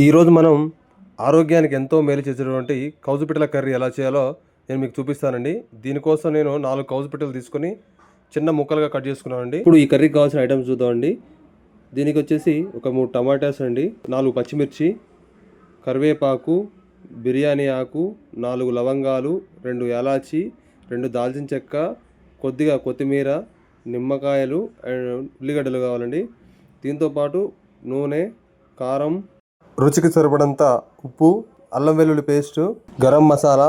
ఈరోజు మనం ఆరోగ్యానికి ఎంతో మేలు చేసేటువంటి కౌజుపిటల కర్రీ ఎలా చేయాలో నేను మీకు చూపిస్తానండి. దీనికోసం నేను నాలుగు కౌజుపిటలు తీసుకొని చిన్న ముక్కలుగా కట్ చేసుకున్నానండి. ఇప్పుడు ఈ కర్రీకి కావాల్సిన ఐటమ్స్ చూద్దామండి. దీనికి వచ్చేసి ఒక మూడు టమాటాస్ అండి నాలుగు పచ్చిమిర్చి కరివేపాకు బిర్యానీ ఆకు నాలుగు లవంగాలు రెండు యాలాచి రెండు దాల్చిన చెక్క కొద్దిగా కొత్తిమీర నిమ్మకాయలు అండ్ ఉల్లిగడ్డలు కావాలండి. దీంతోపాటు నూనె కారం రుచికి సరిపడంత ఉప్పు అల్లం వెల్లుల్లి పేస్ట్ గరం మసాలా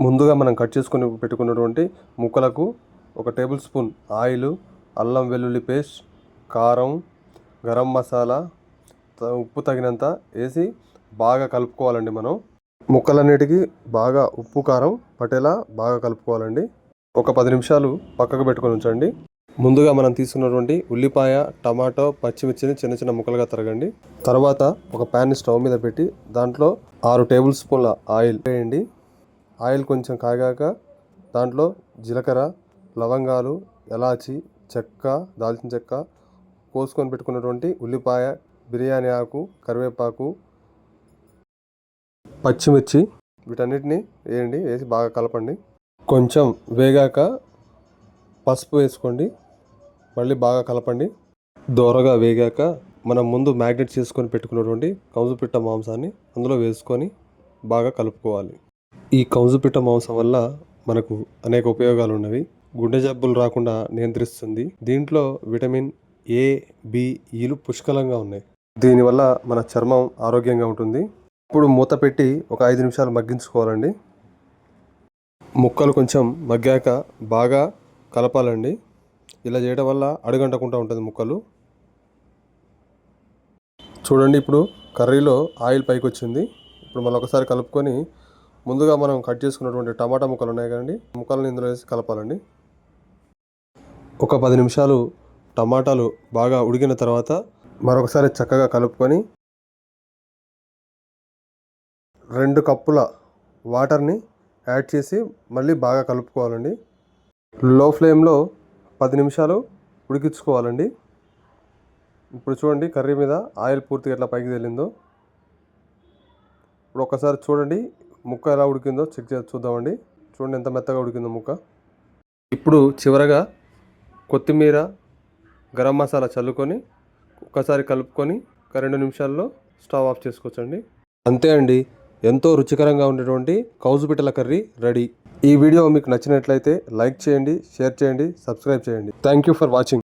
ముందుగా మనం కట్ చేసుకుని పెట్టుకున్నటువంటి ముక్కలకు ఒక టేబుల్ స్పూన్ ఆయిల్ అల్లం వెల్లుల్లి పేస్ట్ కారం గరం మసాలా ఉప్పు తగినంత వేసి బాగా కలుపుకోవాలండి మనం. ముక్కలన్నిటికీ బాగా ఉప్పు కారం పట్టేలా బాగా కలుపుకోవాలండి. ఒక పది నిమిషాలు పక్కకు పెట్టుకొని ఉంచండి. ముందుగా మనం తీసుకున్నటువంటి ఉల్లిపాయ టమాటో పచ్చిమిర్చిని చిన్న చిన్న ముక్కలుగా తరగండి. తర్వాత ఒక ప్యాన్ స్టవ్ మీద పెట్టి దాంట్లో ఆరు టేబుల్ స్పూన్ల ఆయిల్ వేయండి. ఆయిల్ కొంచెం కాగాక దాంట్లో జీలకర్ర లవంగాలు ఎలాచి చెక్క దాల్చిన చెక్క కోసుకొని పెట్టుకున్నటువంటి ఉల్లిపాయ బిర్యానీ ఆకు కరివేపాకు పచ్చిమిర్చి వీటన్నిటిని వేయండి వేసి బాగా కలపండి. కొంచెం వేగాక పసుపు వేసుకోండి. మళ్ళీ బాగా కలపండి. దోరగా వేగాక మనం ముందు మ్యాగ్నెట్ చేసుకొని పెట్టుకున్నటువంటి కౌజుపిట్ట మాంసాన్ని అందులో వేసుకొని బాగా కలుపుకోవాలి. ఈ కౌజుపిట్ట మాంసం వల్ల మనకు అనేక ఉపయోగాలు ఉన్నవి. గుండె జబ్బులు రాకుండా నియంత్రిస్తుంది. దీంట్లో విటమిన్ ఏ బిఈలు పుష్కలంగా ఉన్నాయి. దీనివల్ల మన చర్మం ఆరోగ్యంగా ఉంటుంది. ఇప్పుడు మూత పెట్టి ఒక ఐదు నిమిషాలు మగ్గించుకోవాలండి. ముక్కలు కొంచెం మగ్గాక బాగా కలపాలండి. ఇలా చేయడం వల్ల అడుగంటకుండా ఉంటుంది ముక్కలు. చూడండి ఇప్పుడు కర్రీలో ఆయిల్ పైకి వచ్చింది ఇప్పుడు మళ్ళీ ఒకసారి కలుపుకొని ముందుగా మనం కట్ చేసుకున్నటువంటి టమాటా ముక్కలు ఉన్నాయి కదండి. ముక్కలను ఇందులో వేసి కలపాలండి. ఒక పది నిమిషాలు టమాటాలు బాగా ఉడికిన తర్వాత మరొకసారి చక్కగా కలుపుకొని రెండు కప్పుల వాటర్ని యాడ్ చేసి మళ్ళీ బాగా కలుపుకోవాలండి. లో ఫ్లేమ్లో పది నిమిషాలు ఉడికించుకోవాలండి. ఇప్పుడు చూడండి కర్రీ మీద ఆయిల్ పూర్తిగా ఎట్లా పైకి తేలిందో. ఇప్పుడు ఒకసారి చూడండి ముక్క ఎలా ఉడికిందో చెక్ చేసి చూద్దామండి. చూడండి ఎంత మెత్తగా ఉడికిందో ముక్క. ఇప్పుడు చివరగా కొత్తిమీర గరం మసాలా చల్లుకొని ఒక్కసారి కలుపుకొని ఒక రెండు నిమిషాల్లో స్టవ్ ఆఫ్ చేసుకోవచ్చండి. అంతే అండి. ఎంతో రుచికరంగా ఉండేటువంటి కౌజుపిట్టల కర్రీ రెడీ. ఈ వీడియో మీకు నచ్చినట్లయితే లైక్ చేయండి షేర్ చేయండి సబ్స్క్రైబ్ చేయండి. Thank you for watching